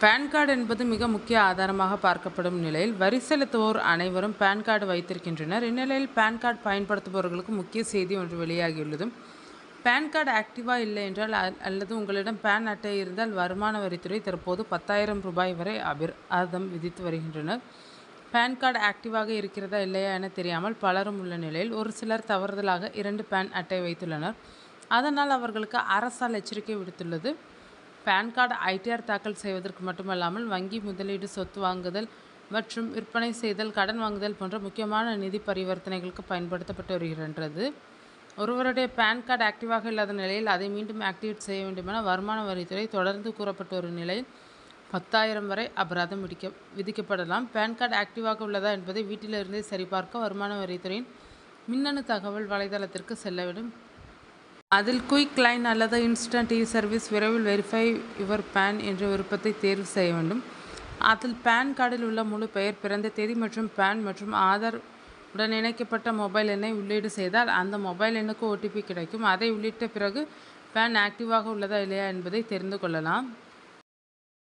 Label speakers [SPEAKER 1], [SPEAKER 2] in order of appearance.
[SPEAKER 1] PAN card என்பது மிக முக்கிய ஆதாரமாக பார்க்கப்படும் நிலையில் வரி செலுத்துவோர் அனைவரும் பான் கார்டு வைத்திருக்கின்றனர். இந்நிலையில் பான் கார்டு பயன்படுத்துபவர்களுக்கு முக்கிய செய்தி ஒன்று வெளியாகியுள்ளது. பான் கார்டு ஆக்டிவாக இல்லை என்றால் அ- அல்லது உங்களிடம் பான் அட்டை இருந்தால் வருமான வரித்துறை தற்போது பத்தாயிரம் ரூபாய் வரை அபிராதம் விதித்து வருகின்றனர். பான் கார்டு ஆக்டிவாக இருக்கிறதா இல்லையா என தெரியாமல் பலரும் உள்ள நிலையில் ஒரு சிலர் தவறுதலாக இரண்டு பான் அட்டை வைத்துள்ளனர். அதனால் அவர்களுக்கு அரசால் எச்சரிக்கை விடுத்துள்ளது. பான் கார்டு ஐடிஆர் தாக்கல் செய்வதற்கு மட்டுமல்லாமல் வங்கி முதலீடு சொத்து வாங்குதல் மற்றும் விற்பனை செய்தல் கடன் வாங்குதல் போன்ற முக்கியமான நிதி பரிவர்த்தனைகளுக்கு பயன்படுத்தப்பட்டு வருகின்றது. ஒருவருடைய பான் கார்டு ஆக்டிவாக இல்லாத நிலையில் அதை மீண்டும் ஆக்டிவேட் செய்ய வேண்டுமென வருமான வரித்துறை தொடர்ந்து கூறப்பட்டு வரும் நிலையில் பத்தாயிரம் வரை அபராதம் விதிக்க விதிக்கப்படலாம். பான் கார்டு ஆக்டிவாக உள்ளதா என்பதை வீட்டிலிருந்தே சரிபார்க்க வருமான வரித்துறையின் மின்னணு தகவல் வலைதளத்திற்கு செல்ல வேண்டும் அதில் குயிக் லைன் அல்லது இன்ஸ்டன்ட் இ சர்வீஸ் விரைவில் வெரிஃபை யுவர் பேன் என்ற விருப்பத்தை தேர்வு செய்ய வேண்டும். அதில் பேன் கார்டில் உள்ள முழு பெயர் பிறந்த தேதி மற்றும் பேன் மற்றும் ஆதார் உடன் இணைக்கப்பட்ட மொபைல் எண்ணை உள்ளீடு செய்தால் அந்த மொபைல் எண்ணுக்கு ஓடிபி கிடைக்கும். அதை உள்ளிட்ட பிறகு பேன் ஆக்டிவாக உள்ளதா இல்லையா என்பதை தெரிந்து கொள்ளலாம்.